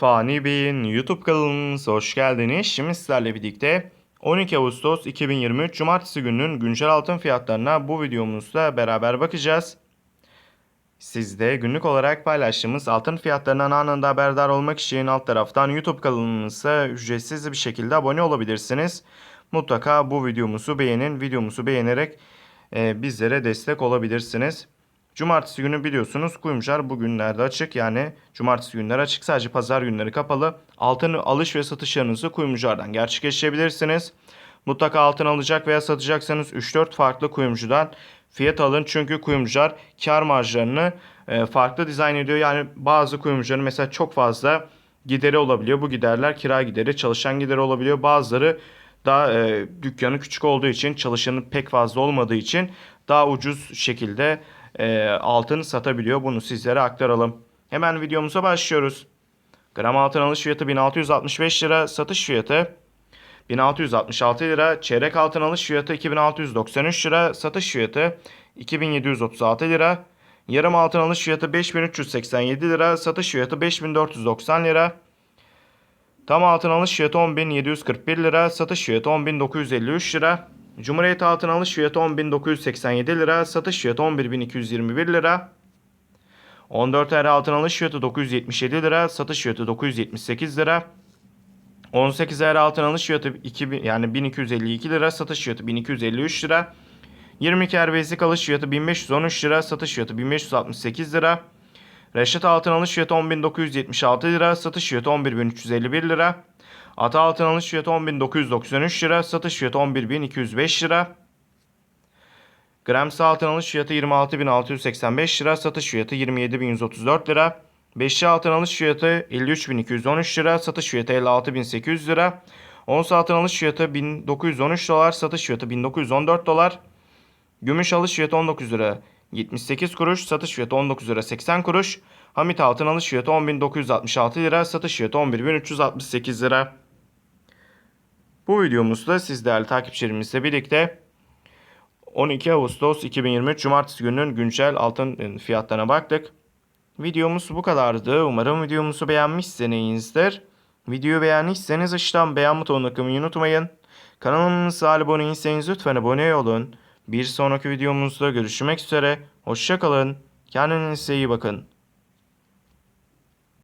Fani Bey'in YouTube kanalımıza hoş geldiniz. Şimdi sizlerle birlikte 12 Ağustos 2023 Cumartesi gününün güncel altın fiyatlarına bu videomuzda beraber bakacağız. Siz de günlük olarak paylaştığımız altın fiyatlarından anında haberdar olmak için alt taraftan YouTube kanalımıza ücretsiz bir şekilde abone olabilirsiniz. Mutlaka bu videomuzu beğenin. Videomuzu beğenerek e, bizlere destek olabilirsiniz. Cumartesi günü biliyorsunuz kuyumcular bugünlerde açık yani cumartesi günleri açık sadece pazar günleri kapalı. Altın alış ve satışlarınızı kuyumculardan gerçekleştirebilirsiniz. Mutlaka altın alacak veya satacaksanız 3-4 farklı kuyumcudan fiyat alın. Çünkü kuyumcular kar marjlarını e, farklı dizayn ediyor. Yani bazı kuyumcuların mesela çok fazla gideri olabiliyor. Bu giderler kira gideri, çalışan gideri olabiliyor. Bazıları daha e, dükkanı küçük olduğu için, çalışanı pek fazla olmadığı için daha ucuz şekilde e, altın satabiliyor. Bunu sizlere aktaralım. Hemen videomuza başlıyoruz. Gram altın alış fiyatı 1665 lira, satış fiyatı 1666 lira, çeyrek altın alış fiyatı 2693 lira, satış fiyatı 2736 lira, yarım altın alış fiyatı 5387 lira, satış fiyatı 5490 lira, tam altın alış fiyatı 10741 lira, satış fiyatı 10953 lira, Cumhuriyet altın alış fiyatı 10.987 lira, satış fiyatı 11.221 lira. 14 er altın alış fiyatı 977 lira, satış fiyatı 978 lira. 18 er altın alış fiyatı 2000 yani 1252 lira, satış fiyatı 1253 lira. 22 er vezlik alış fiyatı 1513 lira, satış fiyatı 1568 lira. Reşat altın alış fiyatı 10.976 lira, satış fiyatı 11.351 lira. Ata altın alış fiyatı 10.993 lira, satış fiyatı 11.205 lira. Grams altın alış fiyatı 26.685 lira, satış fiyatı 27.134 lira. Beşli altın alış fiyatı 53.213 lira, satış fiyatı 56.800 lira. Ons altın alış fiyatı 1913 dolar, satış fiyatı 1914 dolar. Gümüş alış fiyatı 19 lira 78 kuruş, satış fiyatı 19 lira 80 kuruş. Hamit altın alış fiyatı 10.966 lira, satış fiyatı 11.368 lira. Bu videomuzda siz değerli takipçilerimizle birlikte 12 Ağustos 2023 Cumartesi gününün güncel altın fiyatlarına baktık. Videomuz bu kadardı. Umarım videomuzu beğenmişsinizdir. Videoyu beğendiyseniz aşağıdan beğen butonuna tıklamayı unutmayın. Kanalımıza abone değilseniz lütfen abone olun. Bir sonraki videomuzda görüşmek üzere. Hoşçakalın. Kendinize iyi bakın.